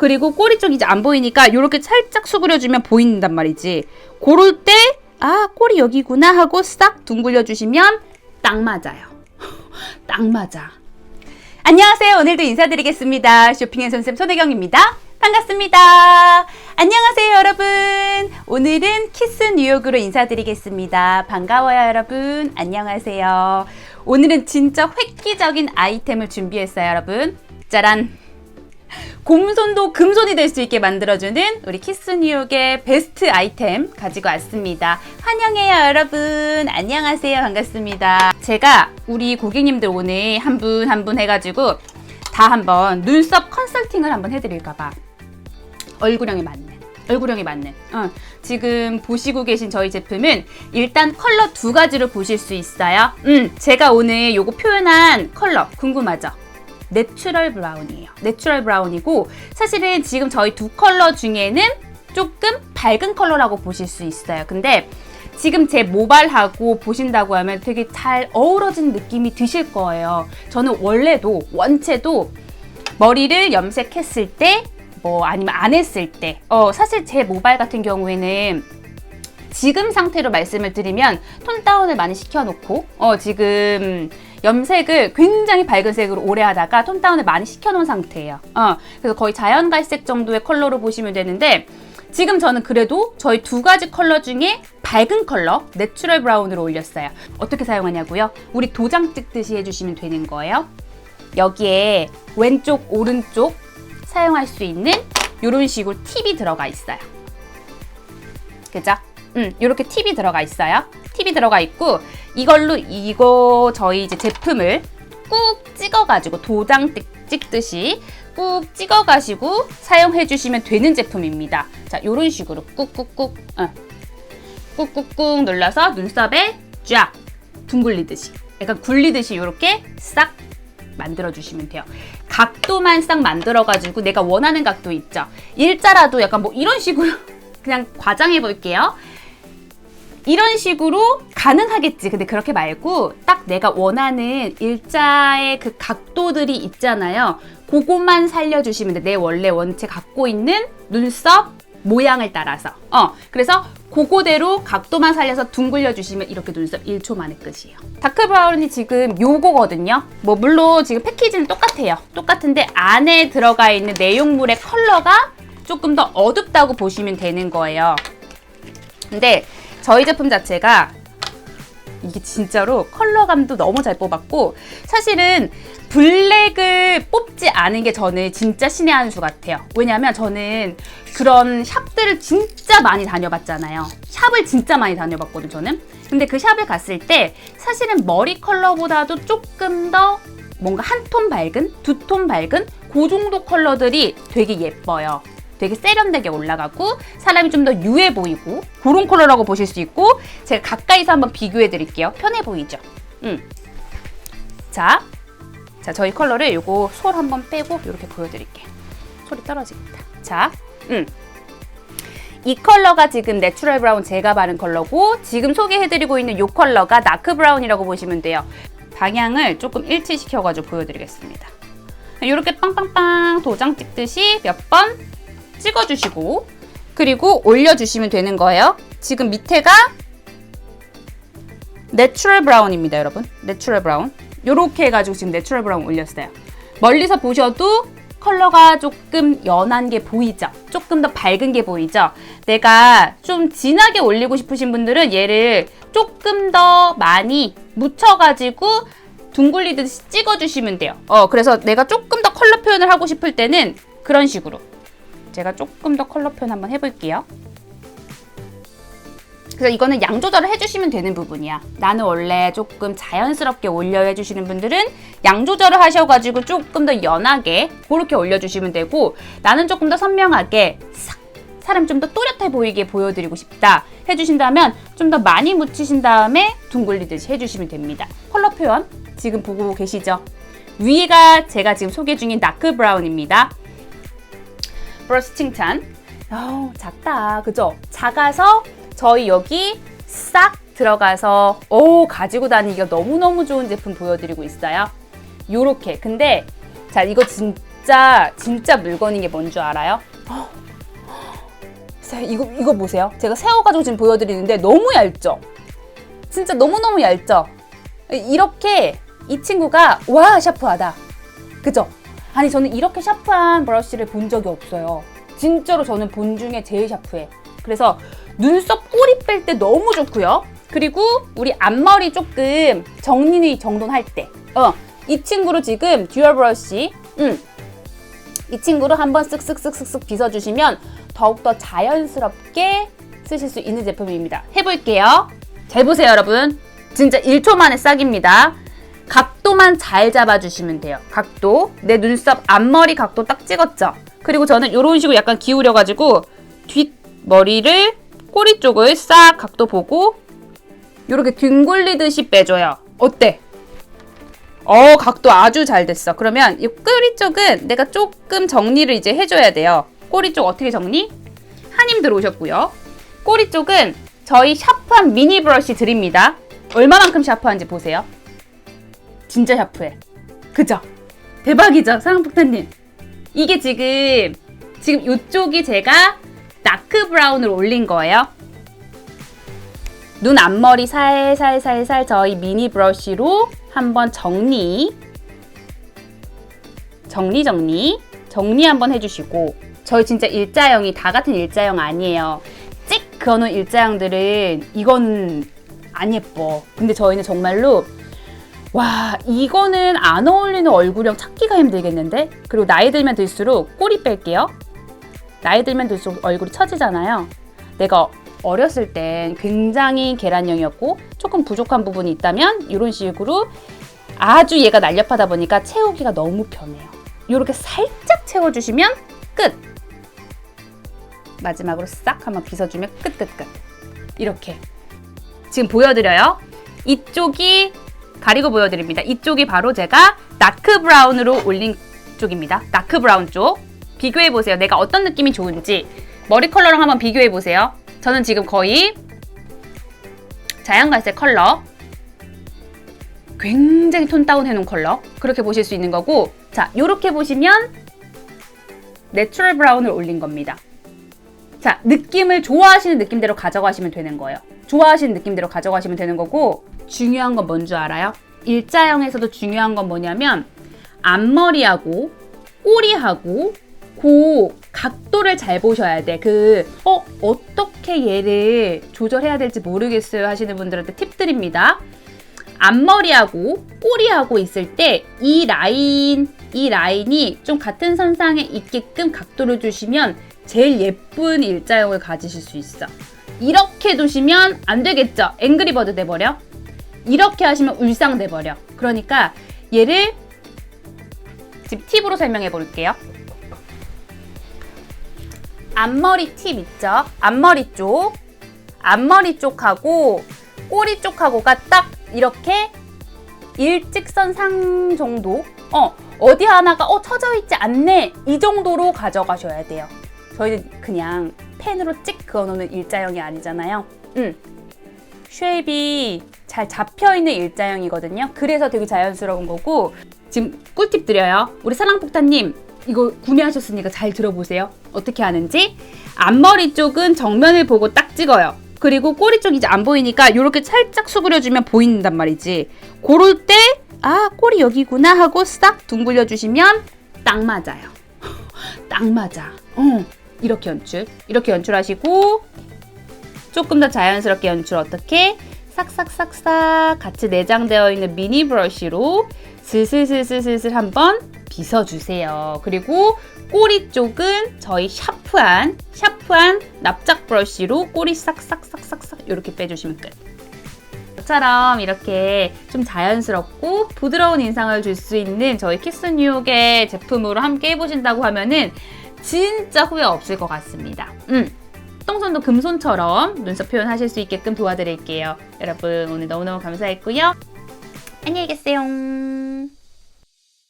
그리고 꼬리 쪽 이제 안 보이니까 이렇게 살짝 수그려주면 보인단 말이지. 그럴 때, 아, 꼬리 여기구나 하고 싹 둥글려 주시면 딱 맞아요. 딱 맞아. 안녕하세요. 오늘도 인사드리겠습니다. 쇼핑의 선생님 손혜경입니다. 반갑습니다. 안녕하세요, 여러분. 오늘은 키스 뉴욕으로 인사드리겠습니다. 반가워요, 여러분. 안녕하세요. 오늘은 진짜 획기적인 아이템을 준비했어요, 여러분. 짜란. 곰손도 금손이 될 수 있게 만들어주는 우리 키스 뉴욕의 베스트 아이템 가지고 왔습니다. 환영해요, 여러분. 안녕하세요. 반갑습니다. 제가 우리 고객님들 오늘 한 분 한 분 해가지고 다 한번 눈썹 컨설팅을 한번 해드릴까봐 얼굴형이 맞는. 얼굴형이 맞는. 어, 지금 보시고 계신 저희 제품은 일단 컬러 두 가지로 보실 수 있어요. 음, 제가 오늘 요거 표현한 컬러 궁금하죠? 내추럴 브라운이에요. 내추럴 브라운이고 사실은 지금 저희 두 컬러 중에는 조금 밝은 컬러라고 보실 수 있어요. 근데 지금 제 모발하고 보신다고 하면 되게 잘 어우러진 느낌이 드실 거예요. 저는 원래도 원체도 머리를 염색했을 때 뭐 아니면 안 했을 때 어, 사실 제 모발 같은 경우에는 지금 상태로 말씀을 드리면 톤 다운을 많이 시켜놓고 어, 지금 염색을 굉장히 밝은 색으로 오래 하다가 톤 다운을 많이 시켜놓은 상태예요. 어, 그래서 거의 자연 갈색 정도의 컬러로 보시면 되는데 지금 저는 그래도 저희 두 가지 컬러 중에 밝은 컬러 내추럴 브라운으로 올렸어요. 어떻게 사용하냐고요? 우리 도장 찍듯이 해주시면 되는 거예요. 여기에 왼쪽 오른쪽 사용할 수 있는 이런 식으로 팁이 들어가 있어요. 그죠? 음, 이렇게 팁이 들어가 있어요. 팁이 들어가 있고 이걸로 이거 저희 이제 제품을 꾹 찍어가지고 도장 찍듯이 꾹 찍어가지고 사용해 주시면 되는 제품입니다. 자, 이런 식으로 꾹꾹꾹, 어. 꾹꾹꾹 눌러서 눈썹에 쫙 둥글리듯이, 약간 굴리듯이 이렇게 싹 만들어 주시면 돼요. 각도만 싹 만들어 가지고 내가 원하는 각도 있죠. 일자라도 약간 뭐 이런 식으로 그냥 과장해 볼게요. 이런 식으로 가능하겠지. 근데 그렇게 말고 딱 내가 원하는 일자의 그 각도들이 있잖아요. 그것만 살려주시면 돼. 내 원래 원체 갖고 있는 눈썹 모양을 따라서. 어, 그래서 그거대로 각도만 살려서 둥글려 주시면 이렇게 눈썹 1초 만에 끝이에요. 다크 브라운이 지금 요거거든요. 뭐 물론 지금 패키지는 똑같아요. 똑같은데 안에 들어가 있는 내용물의 컬러가 조금 더 어둡다고 보시면 되는 거예요. 근데 저희 제품 자체가 이게 진짜로 컬러감도 너무 잘 뽑았고 사실은 블랙을 뽑지 않은 게 저는 진짜 신의 한 수 같아요. 왜냐면 저는 그런 샵들을 진짜 많이 다녀봤잖아요. 샵을 진짜 많이 다녀봤거든 저는. 근데 그 샵을 갔을 때 사실은 머리 컬러보다도 조금 더 뭔가 한 톤 밝은, 두 톤 밝은 그 정도 컬러들이 되게 예뻐요. 되게 세련되게 올라가고 사람이 좀 더 유해 보이고 그런 컬러라고 보실 수 있고 제가 가까이서 한번 비교해 드릴게요. 편해 보이죠? 음. 자, 자 저희 컬러를 요거 솔 한번 빼고 이렇게 보여드릴게요. 솔이 떨어지겠다. 자, 음. 이 컬러가 지금 내추럴 브라운 제가 바른 컬러고 지금 소개해드리고 있는 이 컬러가 다크 브라운이라고 보시면 돼요. 방향을 조금 일치시켜가지고 보여드리겠습니다. 이렇게 빵빵빵 도장 찍듯이 몇 번 찍어주시고 그리고 올려주시면 되는 거예요. 지금 밑에가 내추럴 브라운입니다, 여러분. 내추럴 브라운. 이렇게 해가지고 지금 내추럴 브라운 올렸어요. 멀리서 보셔도 컬러가 조금 연한 게 보이죠? 조금 더 밝은 게 보이죠? 내가 좀 진하게 올리고 싶으신 분들은 얘를 조금 더 많이 묻혀가지고 둥글리듯이 찍어주시면 돼요. 어, 그래서 내가 조금 더 컬러 표현을 하고 싶을 때는 그런 식으로. 제가 조금 더 컬러 표현 한번 해볼게요. 그래서 이거는 양 조절을 해주시면 되는 부분이야. 나는 원래 조금 자연스럽게 올려 해주시는 분들은 양 조절을 하셔가지고 조금 더 연하게 그렇게 올려주시면 되고 나는 조금 더 선명하게 싹 사람 좀 더 또렷해 보이게 보여드리고 싶다 해주신다면 좀 더 많이 묻히신 다음에 둥글리듯이 해주시면 됩니다. 컬러 표현 지금 보고 계시죠? 위가 제가 지금 소개 중인 다크 브라운입니다. 브러쉬 칭찬. 어, 작다. 그죠? 작아서 저희 여기 싹 들어가서 오 가지고 다니기가 너무너무 좋은 제품 보여드리고 있어요. 요렇게. 근데 자 이거 진짜 진짜 물건인 게 뭔 줄 알아요? 자, 이거 이거 보세요. 제가 세워 가지고 지금 보여드리는데 너무 얇죠? 진짜 너무너무 얇죠? 이렇게 이 친구가 와 샤프하다. 그죠? 아니 저는 이렇게 샤프한 브러쉬를 본 적이 없어요. 진짜로 저는 본 중에 제일 샤프해. 그래서 눈썹 꼬리 뺄 때 너무 좋고요. 그리고 우리 앞머리 조금 정리 정돈할 때, 어, 이 친구로 지금 듀얼 브러쉬, 음, 이 친구로 한번 쓱쓱쓱쓱쓱 빗어주시면 더욱더 자연스럽게 쓰실 수 있는 제품입니다. 해볼게요. 잘 보세요, 여러분. 진짜 1초 만에 싹입니다. 각도만 잘 잡아주시면 돼요. 각도. 내 눈썹 앞머리 각도 딱 찍었죠? 그리고 저는 이런 식으로 약간 기울여가지고 뒷머리를 꼬리 쪽을 싹 각도 보고 이렇게 뒹굴리듯이 빼줘요. 어때? 어, 각도 아주 잘 됐어. 그러면 이 꼬리 쪽은 내가 조금 정리를 이제 해줘야 돼요. 꼬리 쪽 어떻게 정리? 한임 들어오셨고요. 꼬리 쪽은 저희 샤프한 미니 브러쉬 드립니다. 얼마만큼 샤프한지 보세요. 진짜 샤프해. 그죠? 대박이죠, 사랑폭탄님. 이게 지금 지금 이쪽이 제가 다크 브라운을 올린 거예요. 눈 앞머리 살살살살 저희 미니 브러쉬로 한번 정리 정리 정리 정리 한번 해주시고 저희 진짜 일자형이 다 같은 일자형 아니에요. 찍 그어놓은 일자형들은 이건 안 예뻐. 근데 저희는 정말로 와 이거는 안 어울리는 얼굴형 찾기가 힘들겠는데? 그리고 나이 들면 들수록 꼬리 뺄게요. 나이 들면 들수록 얼굴이 처지잖아요. 내가 어렸을 땐 굉장히 계란형이었고 조금 부족한 부분이 있다면 이런 식으로 아주 얘가 날렵하다 보니까 채우기가 너무 편해요. 이렇게 살짝 채워주시면 끝! 마지막으로 싹 한번 빗어주면 끝, 끝, 끝. 이렇게. 지금 보여드려요. 이쪽이 가리고 보여드립니다. 이쪽이 바로 제가 다크 브라운으로 올린 쪽입니다. 다크 브라운 쪽. 비교해 보세요. 내가 어떤 느낌이 좋은지 머리 컬러랑 한번 비교해 보세요. 저는 지금 거의 자양갈색 컬러 굉장히 톤 다운 해놓은 컬러 그렇게 보실 수 있는 거고 자 이렇게 보시면 내추럴 브라운을 올린 겁니다. 자 느낌을 좋아하시는 느낌대로 가져가시면 되는 거예요. 좋아하시는 느낌대로 가져가시면 되는 거고 중요한 건 뭔 줄 알아요? 일자형에서도 중요한 건 뭐냐면 앞머리하고 꼬리하고 그 각도를 잘 보셔야 돼. 그, 어, 어떻게 얘를 조절해야 될지 모르겠어요 하시는 분들한테 팁 드립니다. 앞머리하고 꼬리하고 있을 때 이 라인, 이 라인이 좀 같은 선상에 있게끔 각도를 주시면 제일 예쁜 일자형을 가지실 수 있어. 이렇게 두시면 안 되겠죠? 앵그리버드 돼버려. 이렇게 하시면 울상 돼버려. 그러니까 얘를 지금 팁으로 설명해 볼게요. 앞머리 팁 있죠? 앞머리 쪽. 앞머리 쪽하고 꼬리 쪽하고가 딱 이렇게 일직선 상 정도? 어, 어디 하나가 어, 처져 있지 않네. 이 정도로 가져가셔야 돼요. 저희는 그냥 펜으로 찍 그어놓는 일자형이 아니잖아요. 음. 쉐입이 잘 잡혀있는 일자형이거든요. 그래서 되게 자연스러운 거고 지금 꿀팁 드려요. 우리 사랑폭탄님 이거 구매하셨으니까 잘 들어보세요. 어떻게 하는지 앞머리 쪽은 정면을 보고 딱 찍어요. 그리고 꼬리 쪽 이제 안 보이니까 이렇게 살짝 수그려주면 보인단 말이지. 그럴 때 아 꼬리 여기구나 하고 싹 둥글려 주시면 딱 맞아요. 딱 맞아. 어, 이렇게 연출. 이렇게 연출하시고 조금 더 자연스럽게 연출 어떻게? 싹싹싹싹 같이 내장되어 있는 미니 브러쉬로 슬슬슬슬슬 한번 빗어주세요. 그리고 꼬리 쪽은 저희 샤프한 샤프한 납작 브러쉬로 꼬리 싹싹싹싹싹 이렇게 빼주시면 끝. 저처럼 이렇게 좀 자연스럽고 부드러운 인상을 줄 수 있는 저희 키스 뉴욕의 제품으로 함께 해보신다고 하면은 진짜 후회 없을 것 같습니다. 음. 똥손도 금손처럼 눈썹 표현하실 수 있게끔 도와드릴게요. 여러분 오늘 너무너무 감사했고요. 안녕히 계세요.